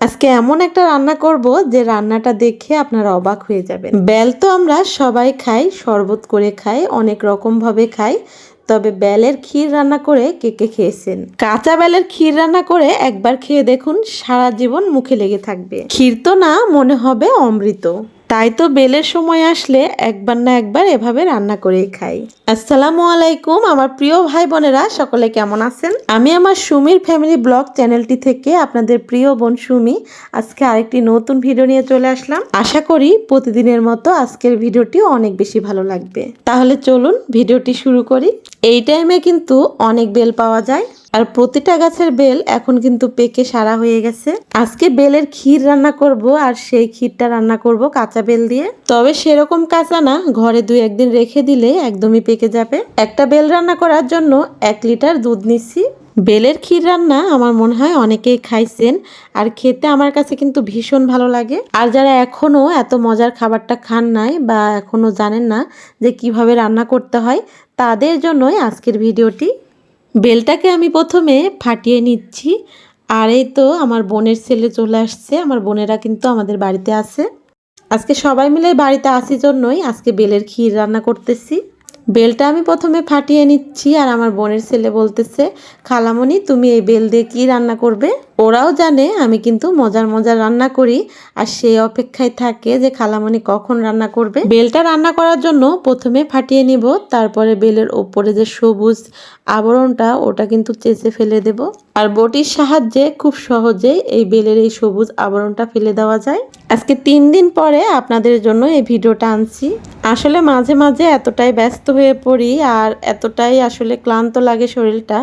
আজকে এমন একটা রান্না করব যে রান্নাটা দেখে আপনারা অবাক হয়ে যাবেন। বেল তো আমরা সবাই খাই, শরবত করে খাই, অনেক রকমভাবে খাই, তবে বেলের ক্ষীর রান্না করে কে কে খেয়েছেন? কাঁচা বেলের ক্ষীর রান্না করে একবার খেয়ে দেখুন, সারা জীবন মুখে লেগে থাকবে। ক্ষীর তো না, মনে হবে অমৃত। তাই তো বেলের সময় আসলে একবার না একবার এভাবে রান্না করেই খাই। আসসালামু আলাইকুম, আমার প্রিয় ভাই বোনেরা, সকলে কেমন আছেন? আমি আমার সুমির ফ্যামিলি ব্লগ চ্যানেলটি থেকে আপনাদের প্রিয় বোন সুমি আজকে আরেকটি নতুন ভিডিও নিয়ে চলে আসলাম। আশা করি প্রতিদিনের মতো আজকের ভিডিওটি অনেক বেশি ভালো লাগবে। তাহলে চলুন ভিডিওটি শুরু করি। এই টাইমে কিন্তু অনেক বেল পাওয়া যায়। আর প্রতিটা গাছের বেল এখন কিন্তু পেকে সারা হয়ে গেছে। আজকে বেলের ক্ষীর রান্না করব আর সেই ক্ষীরটা রান্না করব কাঁচা বেল দিয়ে। তবে সেরকম কাঁচা না, ঘরে দুই একদিন রেখে দিলে একদমই পেকে যাবে। একটা বেল রান্না করার জন্য এক লিটার দুধ নিচ্ছি। বেলের ক্ষীর রান্না আমার মনে হয় অনেকেই খাইছেন আর খেতে আমার কাছে কিন্তু ভীষণ ভালো লাগে। আর যারা এখনও এত মজার খাবারটা খান নাই বা এখনও জানেন না যে কীভাবে রান্না করতে হয়, তাদের জন্যই আজকের ভিডিওটি। বেলটাকে আমি প্রথমে ফাটিয়ে নিচ্ছি। আর এই তো আমার বোনের ছেলে চলে আসছে। আমার বোনেরা কিন্তু আমাদের বাড়িতে আছে। আজকে সবাই মিলে বাড়িতে আসি জন্যই আজকে বেলের ক্ষীর রান্না করতেছি। বেলটা আমি প্রথমে ফাটিয়ে নিচ্ছি আর আমার বোনের ছেলে বলতেছে, খালামণি, তুমি এই বেল দিয়ে কী রান্না করবে? ওরাও জানে আমি কিন্তু মজার মজার রান্না করি, আর সেই অপেক্ষায় থাকে যে খালামণি কখন রান্না করবে। বেলটা রান্না করার জন্য প্রথমে ফাটিয়ে নিব, তারপরে বেলের ওপরে যে সবুজ আবরণটা, ওটা কিন্তু চেঁচে ফেলে দেব। আর বটির সাহায্যে খুব সহজেই এই বেলের এই সবুজ আবরণটা ফেলে দেওয়া যায়। আজকে তিন দিন পরে আপনাদের জন্য এই ভিডিওটা আনছি। আসলে মাঝে মাঝে এতটাই ব্যস্ত হয়ে পড়ি, আর এতটাই আসলে ক্লান্ত লাগে শরীরটা,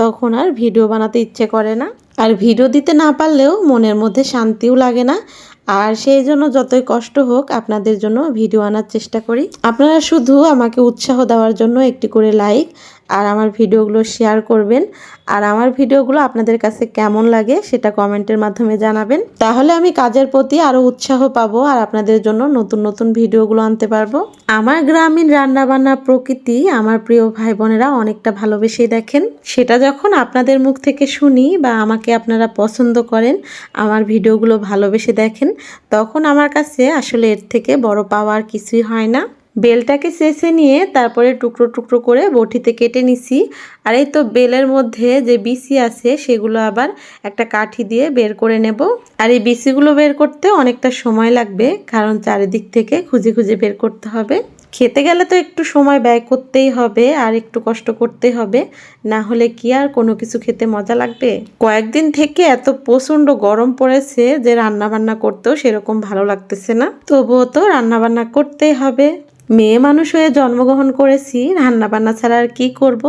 তখন আর ভিডিও বানাতে ইচ্ছে করে না। আর ভিডিও দিতে না পারলেও মনের মধ্যে শান্তিও লাগে না। আর সেই জন্য যতই কষ্ট হোক, আপনাদের জন্য ভিডিও আনার চেষ্টা করি। আপনারা শুধু আমাকে উৎসাহ দেওয়ার জন্য একটি করে লাইক আর আমার ভিডিওগুলো শেয়ার করবেন। আর আমার ভিডিওগুলো আপনাদের কাছে কেমন লাগে সেটা কমেন্টের মাধ্যমে জানাবেন। তাহলে আমি কাজের প্রতি আরও উৎসাহ পাবো আর আপনাদের জন্য নতুন নতুন ভিডিওগুলো আনতে পারব। আমার গ্রামীণ রান্নাবান্না প্রকৃতি আমার প্রিয় ভাই বোনেরা অনেকটা ভালোবেসে দেখেন। সেটা যখন আপনাদের মুখ থেকে শুনি বা আমাকে আপনারা পছন্দ করেন, আমার ভিডিওগুলো ভালোবেসে দেখেন, তখন আমার কাছে আসলে এর থেকে বড় পাওয়ার কিছুই হয় না। বেলটাকে চেঁচে নিয়ে তারপরে টুকরো টুকরো করে বটিতে কেটে নিছি। আর এই তো বেলের মধ্যে যে বিসি আছে, সেগুলো আবার একটা কাঠি দিয়ে বের করে নেব। আর এই বিসিগুলো বের করতে অনেকটা সময় লাগবে, কারণ চারিদিক থেকে খুঁজে খুঁজে বের করতে হবে। খেতে গেলে তো একটু সময় ব্যয় করতেই হবে, আর একটু কষ্ট করতে হবে। না হলে কি আর কোনো কিছু খেতে মজা লাগবে? কয়েকদিন থেকে এত প্রচণ্ড গরম পড়েছে যে রান্না বান্না করতেও সেরকম ভালো লাগতেছে না। তবুও তো রান্না বান্না করতেই হবে। মেয়ে মানুষ হয়ে জন্মগ্রহণ করেছি রান্না বান্না ছাড়া আর কী করব।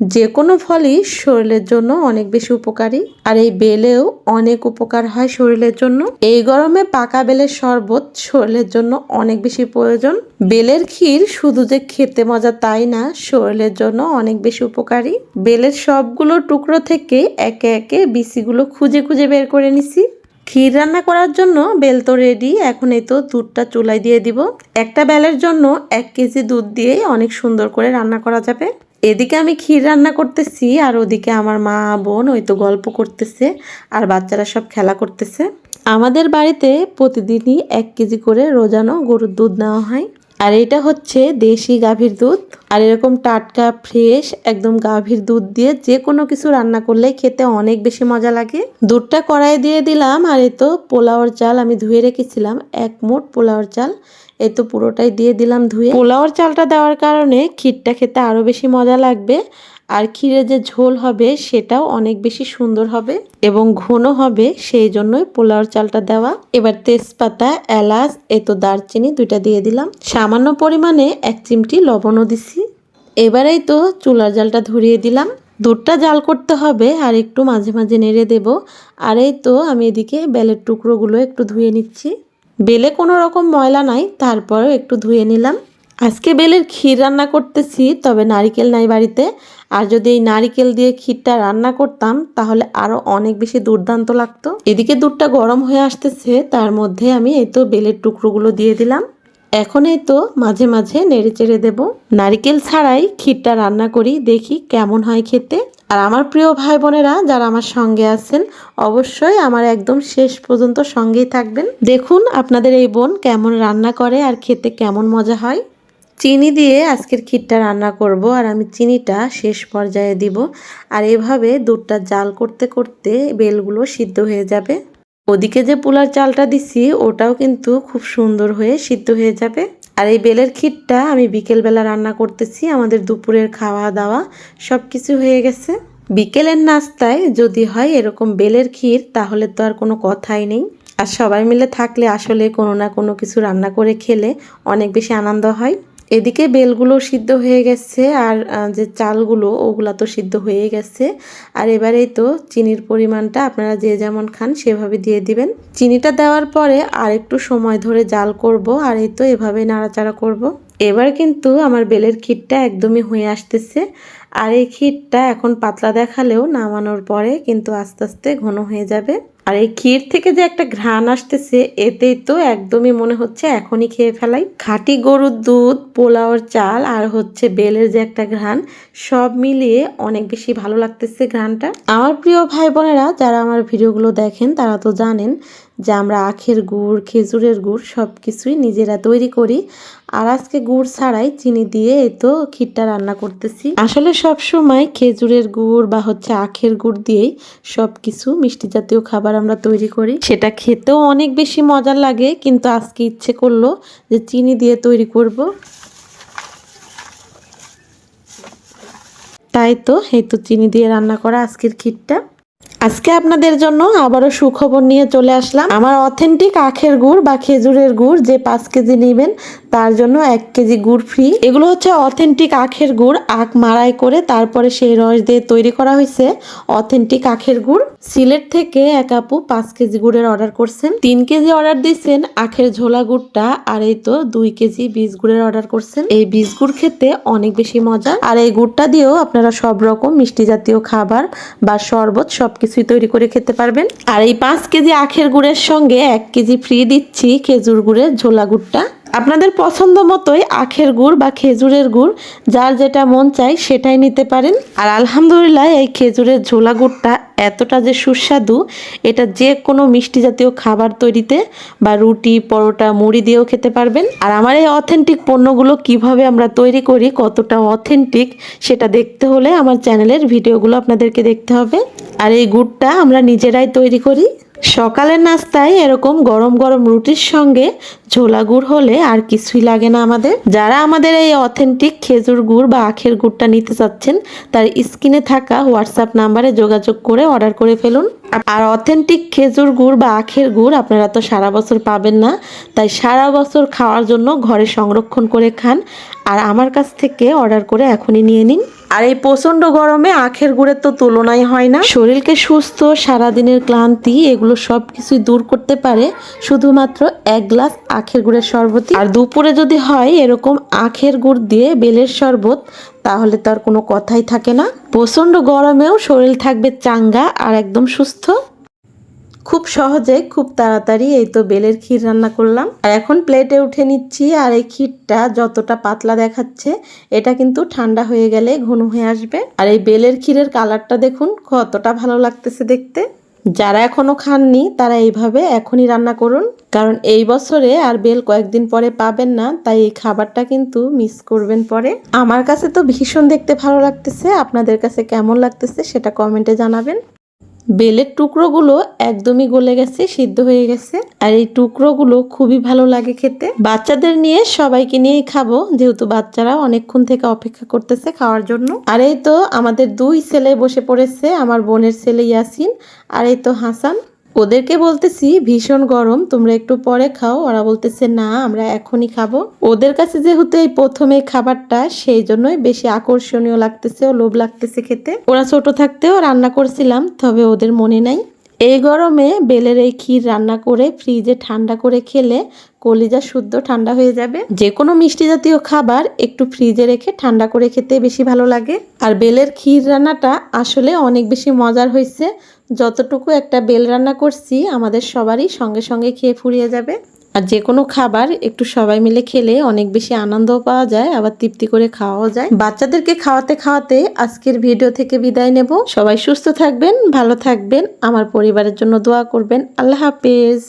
যে কোনো ফলই শরীরের জন্য অনেক বেশি উপকারী, আর এই বেলেও অনেক উপকার হয় শরীরের জন্য। এই গরমে পাকা বেলের শরবত শরীরের জন্য অনেক বেশি প্রয়োজন। বেলের ক্ষীর শুধু যে খেতে মজা তাই না, শরীরের জন্য অনেক বেশি উপকারী। বেলের সবগুলো টুকরো থেকে একে একে বিসিগুলো খুঁজে খুঁজে বের করে নিছি। ক্ষীর রান্না করার জন্য বেল তো রেডি এখন এই তো দুধটা চুলাই দিয়ে দিব। একটা বেলের জন্য এক কেজি দুধ দিয়েই অনেক সুন্দর করে রান্না করা যাবে। এদিকে আমি ক্ষীর রান্না করতেছি, আর ওদিকে আমার মা, বোন ওই তো গল্প করতেছে, আর বাচ্চারা সব খেলা করতেছে। আমাদের বাড়িতে প্রতিদিনই এক কেজি করে রোজানো গরুর দুধ নেওয়া হয়। আর এটা হচ্ছে দেশি গাভীর দুধ। আর এরকম টাটকা ফ্রেশ একদম গাভীর দুধ দিয়ে যে কোনো কিছু রান্না করলে খেতে অনেক বেশি মজা লাগে। দুধটা কড়াই দিয়ে দিলাম আর এ তো পোলাওর চাল আমি ধুয়ে রেখেছিলাম, এক মোট পোলাওর চাল। এ তো পুরোটাই দিয়ে দিলাম ধুয়ে। পোলাওর চালটা দেওয়ার কারণে ক্ষীরটা খেতে আরও বেশি মজা লাগবে। আর ক্ষীরের যে ঝোল হবে সেটাও অনেক বেশি সুন্দর হবে এবং ঘন হবে, সেই জন্যই পোলাওর চালটা দেওয়া। এবার তেজপাতা, এলাচ তো দারচিনি দুইটা দিয়ে দিলাম। সামান্য পরিমাণে এক চিমটি লবণও দিছি। এবারেই তো চুলার জালটা ধরিয়ে দিলাম। দুধটা জাল করতে হবে আর একটু মাঝে মাঝে নেড়ে দেব। আর এই তো আমি এদিকে বেলের টুকরোগুলো একটু ধুয়ে নিচ্ছি। বেলে কোনো রকম ময়লা নাই, তারপরেও একটু ধুয়ে নিলাম। আজকে বেলের ক্ষীর রান্না করতেছি, তবে নারিকেল নাই বাড়িতে। আর যদি এই নারিকেল দিয়ে ক্ষীরটা রান্না করতাম, তাহলে আরও অনেক বেশি দুর্দান্ত লাগতো। এদিকে দুধটা গরম হয়ে আসতেছে, তার মধ্যে আমি এই তো বেলের টুকরোগুলো দিয়ে দিলাম। এখন এই তো মাঝে মাঝে নেড়ে চেড়ে দেবো। নারিকেল ছাড়াই ক্ষীরটা রান্না করি, দেখি কেমন হয় খেতে। আর আমার প্রিয় ভাই বোনেরা যারা আমার সঙ্গে আছেন, অবশ্যই আমার একদম শেষ পর্যন্ত সঙ্গেই থাকবেন। দেখুন আপনাদের এই বোন কেমন রান্না করে আর খেতে কেমন মজা হয়। চিনি দিয়ে আজকের ক্ষীরটা রান্না করব আর আমি চিনিটা শেষ পর্যায়ে দিব। আর এভাবে দুধটা জাল করতে করতে বেলগুলো সিদ্ধ হয়ে যাবে। ওদিকে যে পোলার চালটা দিছি, ওটাও কিন্তু খুব সুন্দর হয়ে সিদ্ধ হয়ে যাবে। আর এই বেলের ক্ষীরটা আমি বিকেলবেলা রান্না করতেছি, আমাদের দুপুরের খাওয়া দাওয়া সব কিছু হয়ে গেছে। বিকেলের নাস্তায় যদি হয় এরকম বেলের ক্ষীর, তাহলে তো আর কোনো কথাই নেই। আর সবাই মিলে থাকলে আসলে কোনো না কোনো কিছু রান্না করে খেলে অনেক বেশি আনন্দ হয়। এদিকে বেলগুলো সিদ্ধ হয়ে গেছে আর যে চালগুলো, ওগুলা তো সিদ্ধ হয়ে গেছে। আর এবারেই তো চিনির পরিমাণটা আপনারা যে যেমন খান সেভাবে দিয়ে দিবেন। চিনিটা দেওয়ার পরে আর একটু সময় ধরে জাল করব আর এই তো এভাবে নাড়াচাড়া করব। এবার কিন্তু আমার বেলের ক্ষীরটা একদমই হয়ে আসতেছে। আর এই ক্ষীরটা এখন পাতলা দেখালেও নামানোর পরে কিন্তু আস্তে আস্তে ঘন হয়ে যাবে। আর এই ক্ষীর থেকে যে একটা ঘ্রাণ আসতেছে, এতেই তো একদমই মনে হচ্ছে এখনই খেয়ে ফেলাই। খাঁটি গরুর দুধ, পোলাওর চাল আর হচ্ছে বেলের যে একটা ঘ্রাণ, সব মিলিয়ে অনেক বেশি ভালো লাগতেছে ঘ্রাণটা। আমার প্রিয় ভাই বোনেরা, যারা আমার ভিডিওগুলো দেখেন, তারা তো জানেন যে আমরা আখের গুড়, খেজুরের গুড় সব কিছুই নিজেরা তৈরি করি। আর আজকে গুড় ছাড়াই চিনি দিয়ে এই তো ক্ষীরটা রান্না করতেছি। আসলে সব সময় খেজুরের গুড় বা হচ্ছে আখের গুড় দিয়েই সব কিছু মিষ্টি জাতীয় খাবার আমরা তৈরি করি। সেটা খেতেও অনেক বেশি মজার লাগে, কিন্তু আজকে ইচ্ছে করল যে চিনি দিয়ে তৈরি করব। তাই তো, এই তো চিনি দিয়ে রান্না করা আজকের ক্ষীরটা। আজকে আপনাদের জন্য আবারও সুখবর নিয়ে চলে আসলাম। আমার অথেন্টিক আখের গুড় বা খেজুরের গুড় যে পাঁচ কেজি নেবেন তার জন্য এক কেজি গুড় ফ্রি এগুলো হচ্ছে অথেন্টিক আখের গুড়। আখ মাড়াই করে তারপরে সেই রস দিয়ে তৈরি করা হয়েছে অথেন্টিক আখের গুড়। সিলেট থেকে এক আপু পাঁচ কেজি গুড়ের অর্ডার করছেন। তিন কেজি অর্ডার দিয়েছেন আখের ঝোলা গুড়টা। আর এই তো দুই কেজি বীজ গুড়ের অর্ডার করছেন। এই বীজ গুড় খেতে অনেক বেশি মজা। আর এই গুড়টা দিয়েও আপনারা সব রকম মিষ্টি জাতীয় খাবার বা শরবত সবকিছুই তৈরি করে খেতে পারবেন। আর এই পাঁচ কেজি আখের গুড়ের সঙ্গে এক কেজি ফ্রি দিচ্ছি খেজুর গুড়ের ঝোলা গুড়টা। আপনাদের পছন্দ মতোই আখের গুড় বা খেজুরের গুড়, যার যেটা মন চায় সেটাই নিতে পারেন। আর আলহামদুলিল্লাহ, এই খেজুরের ঝোলা গুড়টা এতটা যে সুস্বাদু, এটা যে কোনো মিষ্টি জাতীয় খাবার তৈরিতে বা রুটি, পরোটা, মুড়ি দিয়েও খেতে পারবেন। আর আমার এই অথেন্টিক পণ্যগুলো কীভাবে আমরা তৈরি করি, কতটা অথেন্টিক সেটা দেখতে হলে আমার চ্যানেলের ভিডিওগুলো আপনাদেরকে দেখতে হবে। আর এই গুড়টা আমরা নিজেরাই তৈরি করি। সকালের নাস্তায় এরকম গরম গরম রুটির সঙ্গে ঝোলা গুড় হলে আর কিছুই লাগে না আমাদের। যারা আমাদের এই অথেন্টিক খেজুর গুড় বা আখের গুড়টা নিতে চাচ্ছেন, তার স্ক্রিনে থাকা হোয়াটসঅ্যাপ নাম্বারে যোগাযোগ করে অর্ডার করে ফেলুন। আর অথেন্টিক খেজুর গুড় বা আখের গুড় আপনারা তো সারা বছর পাবেন না, তাই সারা বছর খাওয়ার জন্য ঘরে সংরক্ষণ করে খান। আর আমার কাছ থেকে অর্ডার করে এখনই নিয়ে নিন। আর এই প্রচণ্ড গরমে আখের গুড়ের তো তুলনাই হয় না। শরীরকে সুস্থ, সারাদিনের ক্লান্তি, এগুলো সব কিছুই দূর করতে পারে শুধুমাত্র এক গ্লাস আখের গুড়ের শরবত আর দুপুরে যদি হয় এরকম আখের গুড় দিয়ে বেলের শরবত, তাহলে তো আর কোনো কথাই থাকে না। প্রচণ্ড গরমেও শরীর থাকবে চাঙ্গা আর একদম সুস্থ। খুব সহজে, খুব তাড়াতাড়ি এই তো বেলের ক্ষীর রান্না করলাম। আর এখন প্লেটে উঠে নিচ্ছি, আর এই ক্ষীরটা যতটা পাতলা দেখাচ্ছে, এটা কিন্তু ঠান্ডা হয়ে গেলে ঘন হয়ে আসবে। আর এই বেলের ক্ষীরের কালারটা দেখুন, কতটা ভালো লাগতেছে দেখতে। যারা এখনও খাননি, তারা এইভাবে এখনই রান্না করুন। কারণ এই বছরে আর বেল কয়েকদিন পরে পাবেন না, তাই এই খাবারটা কিন্তু মিস করবেন পরে। আমার কাছে তো ভীষণ দেখতে ভালো লাগতেছে, আপনাদের কাছে কেমন লাগতেছে সেটা কমেন্টে জানাবেন। বেলের টুকরোগুলো একদমই গলে গেছে, সিদ্ধ হয়ে গেছে। আর এই টুকরোগুলো খুবই ভালো লাগে খেতে। বাচ্চাদের নিয়ে সবাইকে নিয়েই খাব, যেহেতু বাচ্চারা অনেকক্ষণ থেকে অপেক্ষা করতেছে খাওয়ার জন্য। আর এই তো আমাদের দুই ছেলে বসে পড়েছে, আমার বোনের ছেলে ইয়াসিন, আর এই তো হাসান। ওদেরকে বলতেছি, ভীষণ গরম, তোমরা একটু পরে খাও। ওরা বলতেছে, না, আমরা এখনই খাব। ওদের কাছে যেহেতু এই প্রথমে খাবারটা, সেই জন্যই বেশি আকর্ষণীয় লাগতেছে ও লোভ লাগতেছে খেতে। ওরা ছোট থাকতেও রান্না করছিলাম, তবে ওদের মনে নাই। এই গরমে বেলের এই ক্ষীর রান্না করে ফ্রিজে ঠান্ডা করে খেলে কলিজা শুদ্ধ ঠান্ডা হয়ে যাবে। যে কোনো মিষ্টি জাতীয় খাবার একটু ফ্রিজে রেখে ঠান্ডা করে খেতে বেশি ভালো লাগে। আর বেলের ক্ষীর রান্নাটা আসলে অনেক বেশি মজার হয়েছে। যতটুকু একটা বেল রান্না করছি, আমাদের সবারই সঙ্গে সঙ্গে খেয়ে ফুরিয়ে যাবে। আর যে কোনো খাবার একটু সবাই মিলে খেলে অনেক বেশি আনন্দ পাওয়া যায়, আবার তৃপ্তি করে খাওয়াও যায়। বাচ্চাদেরকে খাওয়াতে খাওয়াতে আজকের ভিডিও থেকে বিদায় নেব। সবাই সুস্থ থাকবেন, ভালো থাকবেন। আমার পরিবারের জন্য দোয়া করবেন। আল্লাহ হাফেজ।